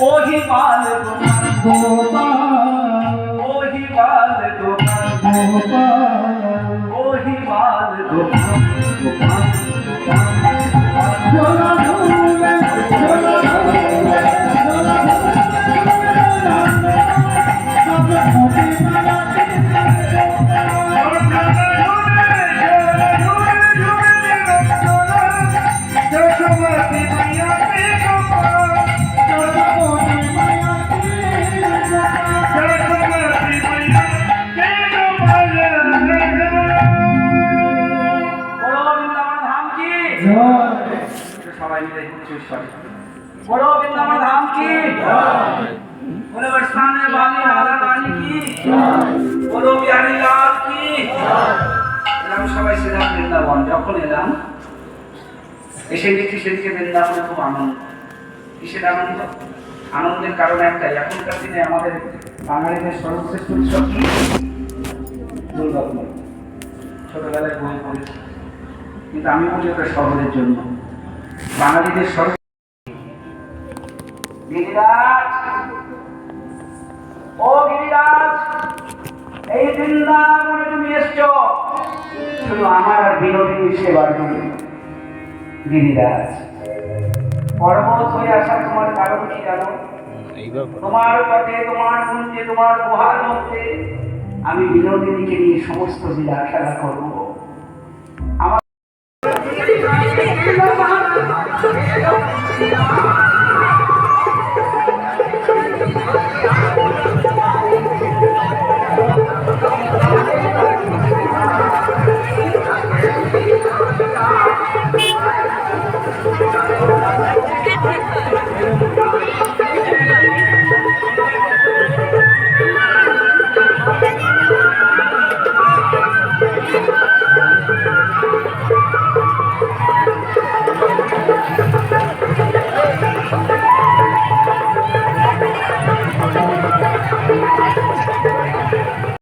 গিরিধার গোপাল গিরিধার গোপাল। সবাই মিলে উচ্চ ঈশ্বর বড় বৃন্দাবন ধাম কি? বলে বর্ষানে বালি রাধা রানী কি? বলো বিহারী লাল কি? এলাম সবাই সেরা বৃন্দাবন। যখন এলাম এসে দেখি সেদিকে বৃন্দাবনে খুব আনন্দ। কিসের আনন্দ? আনন্দের কারণ একটাই এখনকার দিনে আমাদের বাঙালিদের সর্বশ্রেষ্ঠ উৎসব কি? দুর্গা ছোটবেলায় বই পড়েছি। কিন্তু আমি বলি ওটা শহরের জন্য। বাঙালিদের গিরিরাজ। ও গিরিরাজ, এই বৃন্দাবনে তুমি শুধু আমার আর বিনোদিনীর সেবার জন্য গিরিরাজ। পর্বত হয়ে আসা তোমার কারণ কি জানো? তোমার পথে, তোমার কুঞ্জে তোমার গুহার মধ্যে আমি বিনোদিনীকে নিয়ে সমস্ত খেলা করব।